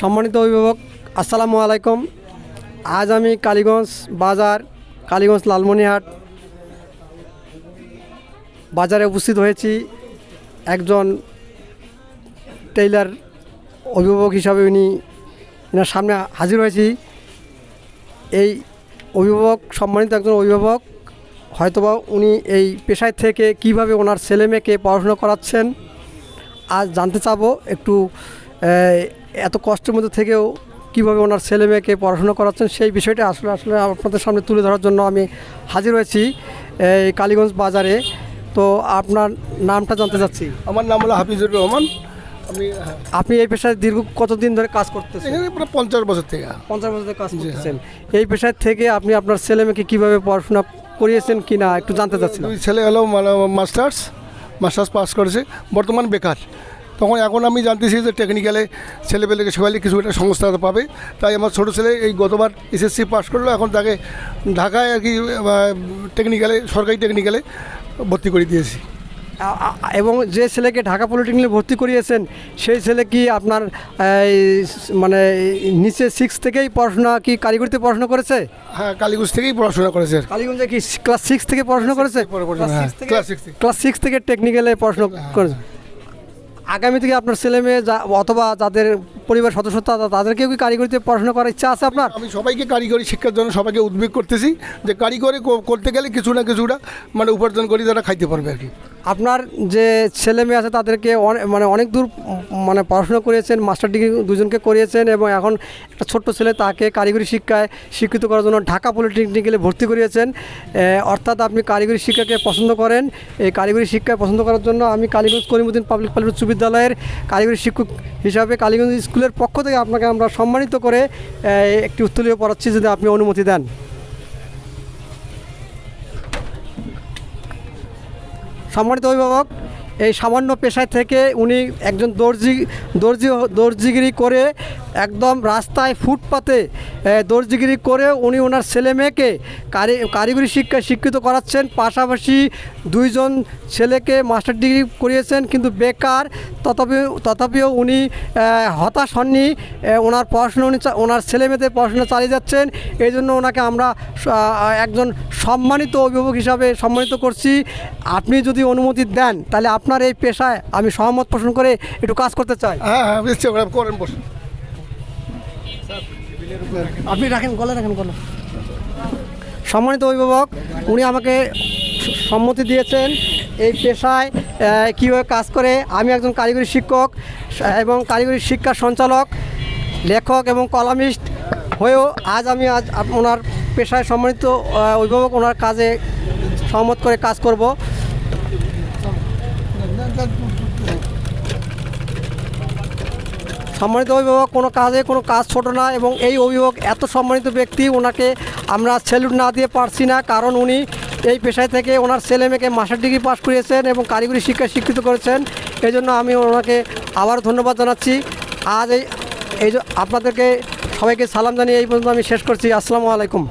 সম্মানিত অভিভাবক, আসসালামু আলাইকুম। আজ আমি কালীগঞ্জ বাজার, কালীগঞ্জ লালমনিহাট বাজারে উপস্থিত হয়েছি একজন টেইলার অভিভাবক হিসাবে উনি এনার সামনে হাজির হয়েছি। এই অভিভাবক, সম্মানিত একজন অভিভাবক, হয়তোবা উনি এই পেশায় থেকে কীভাবে ওনার ছেলে মেয়েকে পড়াশোনা করাচ্ছেন, আজ জানতে চাবো। একটু এত কষ্টের মধ্যে থেকেও কীভাবে ওনার ছেলে মেয়েকে পড়াশোনা করাচ্ছেন সেই বিষয়টা আসলে আসলে আপনাদের সামনে তুলে ধরার জন্য আমি হাজির হয়েছি এই কালীগঞ্জ বাজারে। তো আপনার নামটা জানতে চাচ্ছি। আমার নাম হলো হাফিজুর রহমান। আমি হ্যাঁ, আপনি এই পেশায় দীর্ঘ কতদিন ধরে কাজ করতেছেন? প্রায় পঞ্চাশ বছর থেকে। পঞ্চাশ বছর ধরে কাজ করতেছেন। এই পেশায় থেকে আপনি আপনার ছেলে মেয়েকে কীভাবে পড়াশোনা করিয়েছেন কি না একটু জানতে দুই ছেলে হলো মাস্টার্স মাস্টার্স পাস করেছে বর্তমান বেকার। তখন এখন আমি জানতেছি যে টেকনিক্যালে ছেলেপেলেকে শেখালে কিছু একটা সংস্থা পাবে। তাই আমার ছোটো ছেলে এই গতবার এসএসসি পাশ করল এখন তাকে ঢাকায় আর কি টেকনিক্যালে সরকারি টেকনিক্যালে ভর্তি করে দিয়েছি। এবং যে ছেলেকে ঢাকা পলিটেকনিকে ভর্তি করিয়েছেন সেই ছেলে কি আপনার মানে নিচে সিক্স থেকেই পড়াশোনা কি কারিগরিতে পড়াশোনা করেছে? হ্যাঁ কালীগঞ্জ থেকেই পড়াশোনা করেছে। কালীগঞ্জে কি ক্লাস সিক্স থেকে পড়াশোনা করেছে? হ্যাঁ। ক্লাস সিক্স থেকে। টেকনিক্যালে পড়াশোনা করেছে। আগামী থেকে আপনার ছেলে মেয়ে অথবা যাদের পরিবার সদস্য তাদেরকেও কি কারিগরিতে পড়াশোনা করার ইচ্ছা আছে আপনার? আমি সবাইকে কারিগরি শিক্ষার জন্য সবাইকে উদ্বেগ করতেছি যে কারিগরি করতে গেলে কিছু না কিছুটা মানে উপার্জন করি তারা খাইতে পারবে আর কি। আপনার যে ছেলে মেয়ে আছে তাদেরকে মানে অনেক দূর মানে পড়াশোনা করিয়েছেন মাস্টার ডিগ্রি দুজনকে করিয়েছেন এবং এখন একটা ছোট্ট ছেলে তাকে কারিগরি শিক্ষায় শিক্ষিত করার জন্য ঢাকা পলিটেকনিক্যালে ভর্তি করিয়েছেন। অর্থাৎ আপনি কারিগরি শিক্ষাকে পছন্দ করেন। এই কারিগরি শিক্ষায় পছন্দ করার জন্য আমি কালীগঞ্জ করিমুদ্দিন পাবলিক প্রাইভেট উচ্চ বিদ্যালয়ের কারিগরি শিক্ষক হিসাবে কালীগঞ্জ স্কুলের পক্ষ থেকে আপনাকে আমরা সম্মানিত করে একটি উত্তলীয় পড়াচ্ছি যদি আপনি অনুমতি দেন। সম্মানিত অভিভাবক এই সামান্য পেশায় থেকে উনি একজন দর্জি দর্জি দর্জিগিরি করে একদম রাস্তায় ফুটপাতে দর্জিগিরি করে উনি ওনার ছেলে মেয়েকে কারি, কারিগরি শিক্ষায় শিক্ষিত করাচ্ছেন। পাশাপাশি দুইজন ছেলেকে মাস্টার ডিগ্রি করিয়েছেন, কিন্তু বেকার। তথাপি তথাপিও উনি হতাশ হননি। ওনার পড়াশোনা উনি ওনার ছেলে মেয়েদের পড়াশোনা চালিয়ে যাচ্ছেন। এই জন্য ওনাকে আমরা একজন সম্মানিত অভিভাবক হিসাবে সম্মানিত করছি। আপনি যদি অনুমতি দেন, তাহলে আপনার এই পেশায় আমি সহমত পোষণ করে একটু কাজ করতে চাই। হ্যাঁ হ্যাঁ বসুন। আপনি রাখেন, গলা রাখেন, গলা। সম্মানিত অভিভাবক, উনি আমাকে সম্মতি দিয়েছেন এই পেশায় কীভাবে কাজ করে। আমি একজন কারিগরি শিক্ষক এবং কারিগরি শিক্ষা সঞ্চালক, লেখক এবং কলামিস্ট হয়েও আজ আমি আজ ওনার পেশায় সম্মানিত অভিভাবক ওনার কাজে সহমত করে কাজ করব। সম্মানিত অভিভাবক, কোনো কাজে কোনো কাজ ছোট না এবং এই অভিভাবক এত সম্মানিত ব্যক্তি, ওনাকে আমরা স্যালুট না দিয়ে পারছি না, কারণ উনি এই পেশায় থেকে ওনার ছেলে মেয়েকে মাস্টার ডিগ্রি পাস করিয়েছেন এবং কারিগরি শিক্ষায় শিক্ষিত করেছেন। এই জন্য আমি ওনাকে আবার ধন্যবাদ জানাচ্ছি। আজ এই এই আপনাদেরকে সবাইকে সালাম জানিয়ে এই পর্যন্ত আমি শেষ করছি। আসসালামু আলাইকুম।